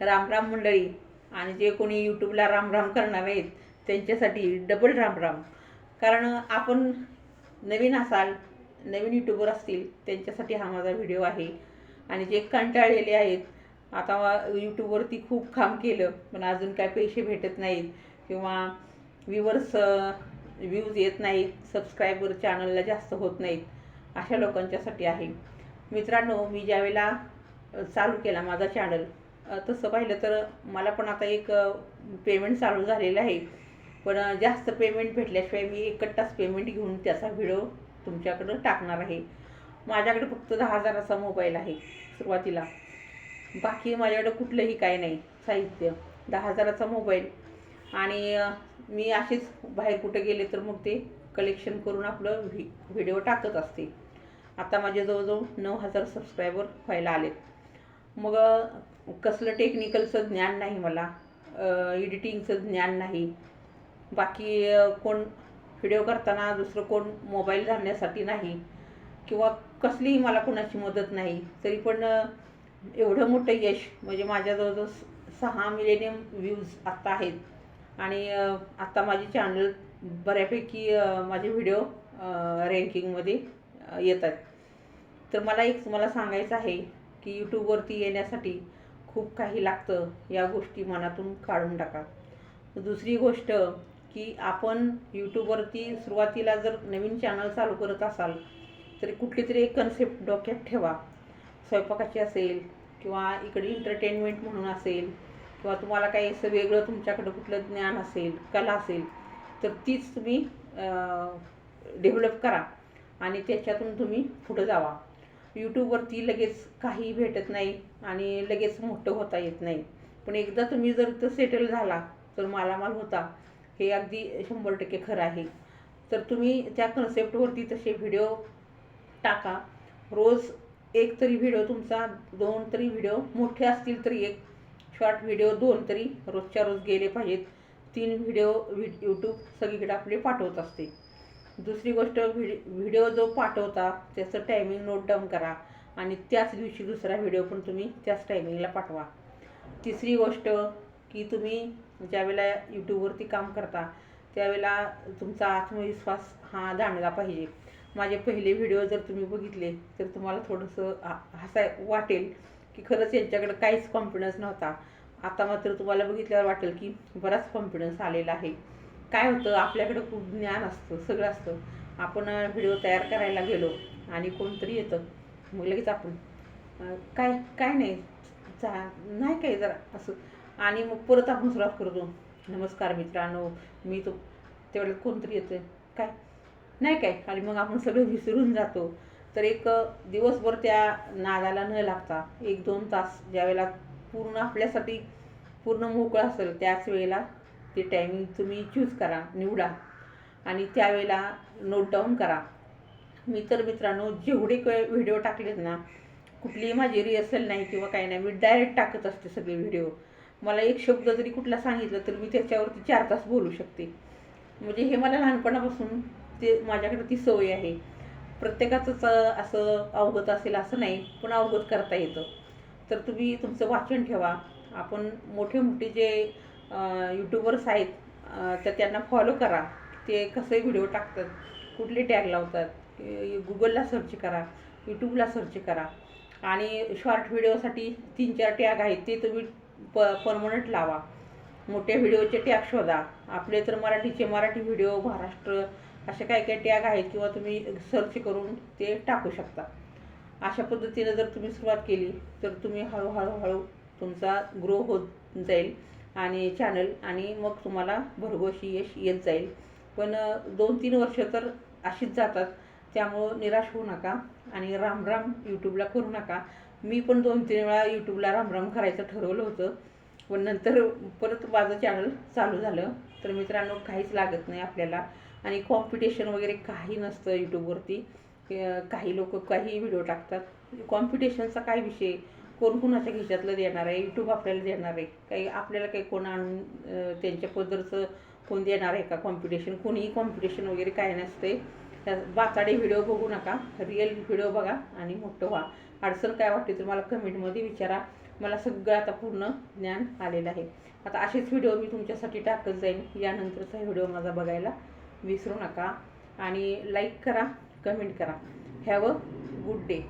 रामराम मंडळी. आणि जे कोणी यूट्यूबला रामराम करणार आहेत त्यांच्यासाठी डबल रामराम कारण आपण नवीन असाल नवीन यूट्यूबर असतील त्यांच्यासाठी हा माझा व्हिडिओ आहे. आणि जे कंटाळलेले आहेत आता यूट्यूबवरती खूप काम केलं पण अजून काय पैसे भेटत नाहीत किंवा व्ह्यूवर्स व्ह्यूज येत नाहीत सबस्क्रायबर चॅनलला जास्त होत नाहीत अशा लोकांच्यासाठी आहे. मित्रांनो मी ज्यावेळेला चालू केला माझा चॅनल तसं पाहिलं तर मला पण आता एक पेमेंट चालू झालेलं आहे. पण जास्त पेमेंट भेटल्याशिवाय मी एकट्टाच पेमेंट घेऊन त्याचा व्हिडिओ तुमच्याकडं टाकणार आहे. माझ्याकडे फक्त दहा हजाराचा मोबाईल आहे सुरुवातीला. बाकी माझ्याकडं कुठलंही काय नाही साहित्य. दहा हजाराचा मोबाईल आणि मी असेच बाहेर कुठे गेले तर मग ते कलेक्शन करून आपलं व्हि व्हिडिओ टाकत असते. आता माझे जवळजवळ नऊ हजार सबस्क्रायबर व्हायला आलेत. मग कसलं टेक्निकलचं ज्ञान नाही मला. एडिटिंगचं ज्ञान नाही. बाकी कोण व्हिडिओ करताना दुसरं कोण मोबाईल धरण्यासाठी नाही. किंवा कसलीही मला कोणाची मदत नाही. तरी पण एवढं मोठं यश म्हणजे माझ्याजवळजवळ सहा मिलेनियम व्ह्यूज आत्ता आहेत. आणि आत्ता माझे चॅनल बऱ्यापैकी माझे व्हिडिओ रँकिंगमध्ये येतात. तर मला एक तुम्हाला सांगायचं आहे की यूट्यूबवरती येण्यासाठी खूप काही लागतं या गोष्टी मनातून काढून टाका. दुसरी गोष्ट की आपण यूट्यूबवरती सुरुवातीला जर नवीन चॅनल चालू करत असाल तरी कुठली तरी एक कन्सेप्ट डोक्यात ठेवा. स्वयंपाकाची असेल किंवा इकडे एंटरटेनमेंट म्हणून असेल किंवा तुम्हाला काही असं वेगळं तुमच्याकडं कुठलं ज्ञान असेल कला असेल तर तीच तुम्ही डेव्हलप करा आणि त्याच्यातून तुम्ही पुढं जावा. यूट्यूबवरती लगेच काही भेटत नाही आणि लगेच मोठं होता येत नाही. पण एकदा तुम्ही जर तर सेटल झाला तर मालामाल होता. हे अगदी शंभर टक्के खरं आहे. तर तुम्ही त्या कन्सेप्टवरती तसे व्हिडिओ टाका. रोज एक तरी व्हिडिओ तुमचा दोन तरी व्हिडिओ मोठे असतील तरी एक. शॉर्ट व्हिडिओ दोन तरी रोजच्या रोज गेले पाहिजेत. तीन व्हिडिओ व्हि यूट्यूब सगळीकडे आपले पाठवत असते. दुसरी गोष्ट व्हिडि व्हिडिओ जो पाठवता त्याचं टायमिंग नोट डाऊन करा आणि त्याच दिवशी दुसरा व्हिडिओ पण तुम्ही त्याच टायमिंगला पाठवा. तिसरी गोष्ट की तुम्ही ज्यावेळेला यूट्यूबवरती काम करता त्यावेळेला तुमचा आत्मविश्वास हा जाणला पाहिजे. माझे पहिले व्हिडिओ जर तुम्ही बघितले तर तुम्हाला थोडंसं हा- हसाय वाटेल की खरंच यांच्याकडे काहीच कॉन्फिडन्स नव्हता. आता मात्र तुम्हाला बघितल्यावर वाटेल की बराच कॉन्फिडन्स आलेला आहे. काय होतं आपल्याकडं खूप ज्ञान असतं सगळं असतं. आपण व्हिडिओ तयार करायला गेलो आणि कोणतरी येतं. मग लगेच आपण काय काय नाही चा नाही काय जरा असं. आणि मग परत आपण सुरुवात करतो. नमस्कार मित्रांनो मी तो तेवढ्यात कोणतरी येतं काय? नाही काय? आणि मग आपण सगळं विसरून जातो. तर एक दिवसभर त्या नादाला न लागता एक दोन तास ज्यावेळेला पूर्ण आपल्यासाठी पूर्ण मोकळं असेल त्याच वेळेला ते टायमिंग तुम्ही चूज करा निवडा. आणि त्यावेळेला नोट डाऊन करा. मी तर मित्रांनो जेवढे व्हिडिओ टाकलेत ना कुठलीही माझी रिहर्सल नाही किंवा काही नाही मी डायरेक्ट टाकत असते सगळे व्हिडिओ मला एक शब्द जरी कुठला सांगितलं तर मी त्याच्यावरती चार तास बोलू शकते. म्हणजे हे मला लहानपणापासून ते माझ्याकडे ती सवय आहे. प्रत्येकाचंच असं अवगत असेल असं नाही पण अवगत करता येतं. तर तुम्ही तुमचं वाचन ठेवा. आपण मोठे मोठे जे यूट्यूबर्स आहेत. तर त्यांना फॉलो करा. ते कसे व्हिडिओ टाकतात कुठले टॅग लावतात गुगलला सर्च करा यूट्यूबला सर्च करा. आणि शॉर्ट व्हिडिओसाठी तीन चार टॅग आहेत ते तुम्ही प परमनंट लावा. मोठ्या व्हिडिओचे टॅग शोधा. आपले तर मराठीचे मराठी व्हिडिओ महाराष्ट्र असे काही काही टॅग आहेत किंवा तुम्ही सर्च करून ते टाकू शकता. अशा पद्धतीनं जर तुम्ही सुरुवात केली तर तुम्ही हळूहळू हळू तुमचा ग्रो होत जाईल. आणि चॅनल आणि मग तुम्हाला भरघोशी यश येत जाईल. पण दोन तीन वर्ष तर अशीच जातात. त्यामुळं निराश होऊ नका आणि रामराम यूट्यूबला करू नका. मी पण दोन तीन वेळा यूट्यूबला रामराम करायचं ठरवलं होतं. पण नंतर परत माझं चॅनल चालू झालं. तर मित्रांनो काहीच लागत नाही आपल्याला. आणि कॉम्पिटिशन वगैरे काही नसतं यूट्यूबवरती काही लोक काही व्हिडिओ टाकतात. कॉम्पिटिशनचा काय विषय कोण कुणाच्या खिशातलं देणार आहे? यूट्यूब आपल्याला देणार आहे. काही आपल्याला काही कोण आणून त्यांच्या पदरचं कोण देणार आहे का कॉम्पिटिशन कोणीही कॉम्पिटिशन वगैरे काय नसते त्या बाचाडे व्हिडिओ बघू नका. रिअल व्हिडिओ बघा आणि मोठं व्हा. अडचण काय वाटते तर मला कमेंटमध्ये विचारा. मला सगळं आता पूर्ण ज्ञान आलेलं आहे. आता असेच व्हिडिओ मी तुमच्यासाठी टाकत जाईन. यानंतरचा व्हिडिओ माझा बघायला विसरू नका. आणि लाईक करा कमेंट करा. Have a good day